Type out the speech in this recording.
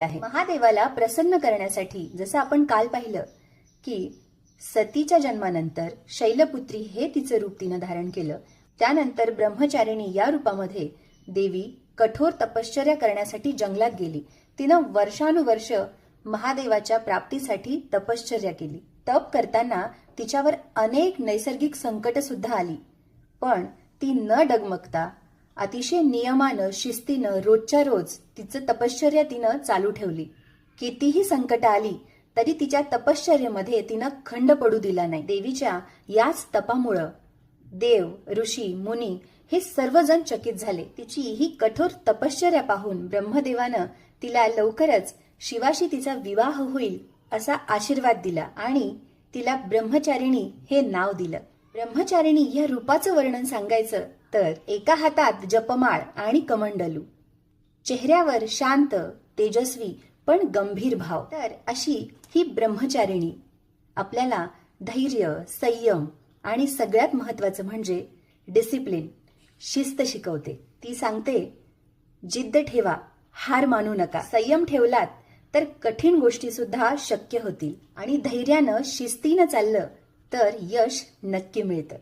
आहे. महादेवाला प्रसन्न करण्यासाठी जसं आपण काल पाहिलं की सतीच्या जन्मानंतर शैलपुत्री हे तिचं रूप तिनं धारण केलं. त्यानंतर ब्रह्मचारिणी या रूपामध्ये देवी कठोर तपश्चर्या करण्यासाठी जंगलात गेली. तिनं वर्षानुवर्ष महादेवाच्या प्राप्तीसाठी तपश्चर्या केली. तप करताना तिच्यावर अनेक नैसर्गिक संकट सुद्धा आली. पण ती न डगमगता अतिशय नियमानं शिस्तीनं रोजच्या रोज तिचं तपश्चर्या तिनं चालू ठेवली. कितीही संकट आली तरी तिच्या तपश्चर्येमध्ये तिनं खंड पडू दिला नाही. देवीच्या याच तपामुळं देव ऋषी मुनी हे सर्वजण चकित झाले. तिची ही कठोर तपश्चर्या पाहून ब्रह्मदेवानं तिला लवकरच शिवाशी तिचा विवाह होईल असा आशीर्वाद दिला आणि तिला ब्रह्मचारिणी हे नाव दिलं. ब्रह्मचारिणी या रूपाचं वर्णन सांगायचं तर एका हातात जपमाळ आणि कमंडलू. चेहऱ्यावर शांत तेजस्वी पण गंभीर भाव. तर अशी ही ब्रह्मचारिणी. आपल्याला धैर्य संयम आणि सगळ्यात महत्वाचं म्हणजे डिसिप्लिन शिस्त शिकवते. ती सांगते जिद्द ठेवा हार मानू नका. संयम ठेवलात तर कठीण गोष्टी सुद्धा शक्य होतील. आणि धैर्यानं शिस्तीनं चाललं तर यश नक्की मिळतं.